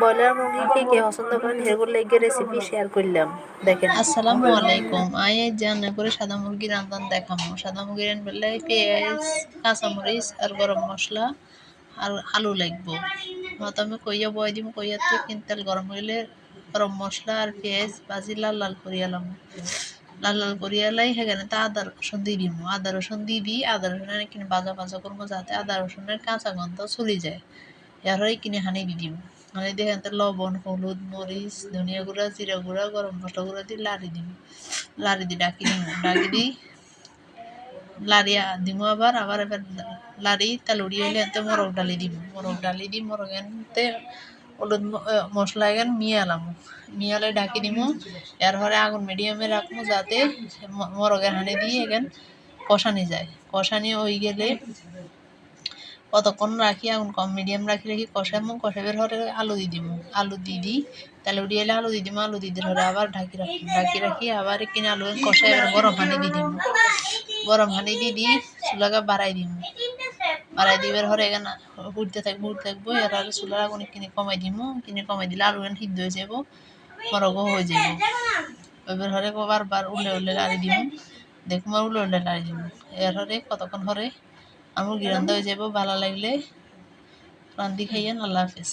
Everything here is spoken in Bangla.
ব্রয়লার আই সাদা মুরগি রান্ধন দেখামো। সাদা মুরগি পেঁয়াজ, কাঁচামরিচ আর গরম মশলা আর আলু লাগবো। প্রথমে কইয়া বয় দিম কইয়াতে কিন্তু তেল গরম হইলে গরম মশলা আর পেঁয়াজ ভাজি লাল লাল করিয়ালাম লাল লাল করিয়ালাই সেখানে তা আদা রসুন দিয়ে দিব আদা রসুন দিয়ে দিই, আদা রসুনের কিনে ভাজা ভাজা করব যাতে আদা রসুনের কাঁচা গন্ধ চলে যায়। এরপরে কিনে হানি দি দিব হানি দিয়ে এখানে লবণ, হলুদ, মরিচ, ধনিয়া গুঁড়া, জিরা গুঁড়া, গরম মশলা গুঁড়া দিয়ে লাড়ি দিব। লাড়ি দিয়ে ডাকি দিব, ডাকি দিই। লাড়িয়া দিব আবার আবার এবার লাড়ি তেল উড়িয়ে হইলে এতে মরক ডালি দিব। মরক ডালি দি মরক এনতে হলুদ মশলা এখান মিয়ালাম মিয়ালে ডাকি দিব, এরপরে আগুন মিডিয়ামে রাখব যাতে ম- মরগের হানি দিয়ে এখান কষানি যায়। কষানি হয়ে গেলে কতক্ষণ রাখি? আগুন কম মিডিয়াম রাখি রাখি কষাবো কষাবের হরে আলু দিয়ে দিব আলু দিয়ে দিই তাহলে উড়িয়ে আলু দিয়ে দিব আলু দিয়ে হরে আবার ঢাকি রাখি ঢাকি রাখি, আবার কিনে আলু কষাই এবার গরম পানি দিয়ে দিব গরম পানি দিয়ে দিই চুলাকে বাড়াই দিব বাড়াই দিবার হরে এখানে উঠতে থাকব উঠতে থাকব, এর আর চুলার আগুন কিনে কমাই দিব কিনে কমাই দিলে আলু সিদ্ধ হয়ে যাব মরগও হয়ে যাব। এবার হরে বারবার উলে উলে লাড়ি দিব দেখব উলে উলে লাড়ি দিব এর হরে কতক্ষণ হরে আমার গিরান্দা হয়ে যাব ভালো লাগলে রান্দি খাইয়েন আল্লাহ হাফেজ।